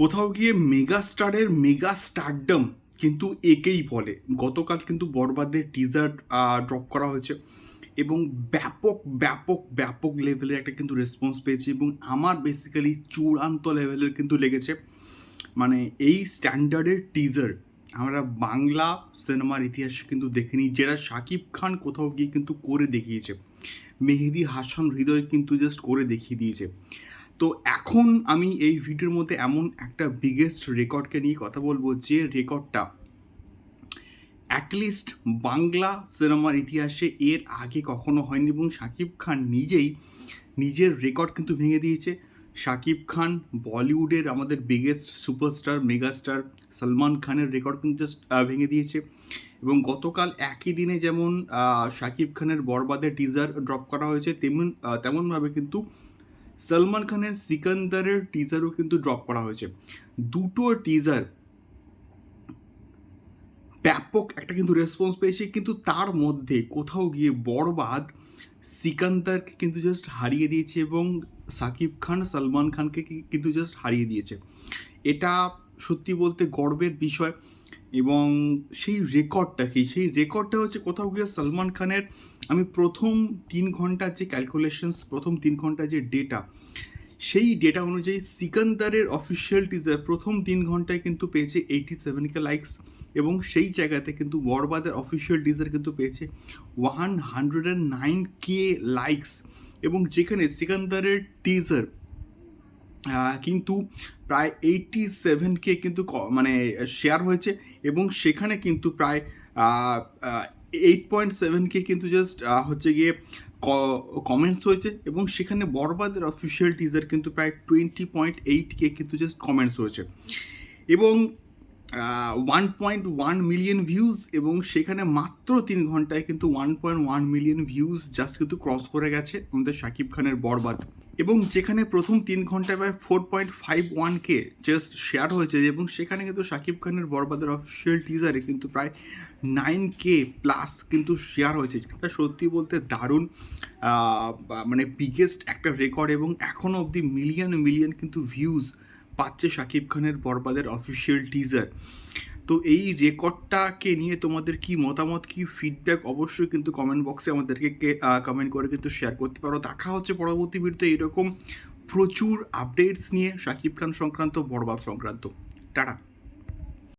কোথাও গিয়ে মেগা স্টারের মেগা স্টারডম কিন্তু একেই বলে। গতকাল কিন্তু বরবাদের টিজার ড্রপ করা হয়েছে এবং ব্যাপক ব্যাপক ব্যাপক লেভেলের একটা কিন্তু রেসপন্স পেয়েছে এবং আমার বেসিক্যালি চূড়ান্ত লেভেলের কিন্তু লেগেছে। মানে এই স্ট্যান্ডার্ডের টিজার আমরা বাংলা সিনেমার ইতিহাসে কিন্তু দেখিনি, যেটা শাকিব খান কোথাও গিয়ে কিন্তু করে দেখিয়েছে। মেহেদি হাসান হৃদয় কিন্তু জাস্ট করে দেখিয়ে দিয়েছে। তো এখন আমি এই ভিডিওর মধ্যে এমন একটা বিগেস্ট রেকর্ডকে নিয়ে কথা বলব যে রেকর্ডটা অ্যাটলিস্ট বাংলা সিনেমার ইতিহাসে এর আগে কখনো হয়নি এবং শাকিব খান নিজেই নিজের রেকর্ড কিন্তু ভেঙে দিয়েছে। শাকিব খান বলিউডের আমাদের বিগেস্ট সুপারস্টার মেগাস্টার সলমান খানের রেকর্ড কিন্তু জাস্ট ভেঙে দিয়েছে এবং গতকাল একই দিনে যেমন শাকিব খানের বরবাদের টিজার ড্রপ করা হয়েছে, তেমন তেমনভাবে কিন্তু সলমান খানের সিকান্দারের টিজারও কিন্তু ড্রপ করা হয়েছে। দুটো টিজার ব্যাপক একটা কিন্তু রেসপন্স পেয়েছে, কিন্তু তার মধ্যে কোথাও গিয়ে বরবাদ সিকান্দারকে কিন্তু জাস্ট হারিয়ে দিয়েছে এবং সাকিব খান, সলমান খানকে কিন্তু জাস্ট হারিয়ে দিয়েছে। এটা সত্যি বলতে গর্বের বিষয় এবং সেই রেকর্ডটা কি? সেই রেকর্ডটা হচ্ছে কোথাও গিয়ে সলমান খানের আমি প্রথম তিন ঘণ্টার যে ক্যালকুলেশনস প্রথম তিন ঘণ্টার যে ডেটা সেই ডেটা অনুযায়ী সিকান্দারের অফিসিয়াল টিজার প্রথম তিন ঘন্টায় কিন্তু পেয়েছে এইটি সেভেনকে লাইকস এবং সেই জায়গাতে কিন্তু বরবাদের অফিসিয়াল টিজার কিন্তু পেয়েছে one hundred and nine K likes এবং যেখানে সিকান্দারের টিজার কিন্তু প্রায় এইটি সেভেনকে কিন্তু মানে শেয়ার হয়েছে এবং সেখানে কিন্তু প্রায় এইট পয়েন্ট সেভেনকে কিন্তু জাস্ট হচ্ছে গিয়ে কমেন্টস হয়েছে এবং সেখানে বরবাদের অফিসিয়াল টিজার কিন্তু প্রায় টোয়েন্টি পয়েন্ট এইটকে কিন্তু জাস্ট কমেন্টস হয়েছে। এবং one point one million views এবং সেখানে মাত্র তিন ঘন্টায় কিন্তু one point one million views just কিন্তু ক্রস করে গেছে আমাদের শাকিব খানের বরবাদ। এবং যেখানে প্রথম তিন ঘন্টায় প্রায় four point five one K just share হয়েছে এবং সেখানে কিন্তু শাকিব খানের বরবাদের অফিসিয়াল টিজারে কিন্তু প্রায় নাইন কে প্লাস কিন্তু শেয়ার হয়েছে, যেটা সত্যি বলতে দারুণ মানে বিগেস্ট একটা রেকর্ড এবং এখনও অবধি মিলিয়ন মিলিয়ন কিন্তু ভিউজ পাচ্ছে শাকিব খানের বরবাদের অফিসিয়াল টিজার তো এই রেকর্ডটাকে নিয়ে তোমাদের কি মতামত, কি ফিডব্যাক অবশ্যই কিন্তু কমেন্ট বক্সে আমাদেরকে কমেন্ট করে কিন্তু শেয়ার করতে পারো। দেখা হচ্ছে পরবর্তী ভিডিওতে এরকম প্রচুর আপডেটস নিয়ে শাকিব খান সংক্রান্ত, বরবাদ সংক্রান্ত। টাটা।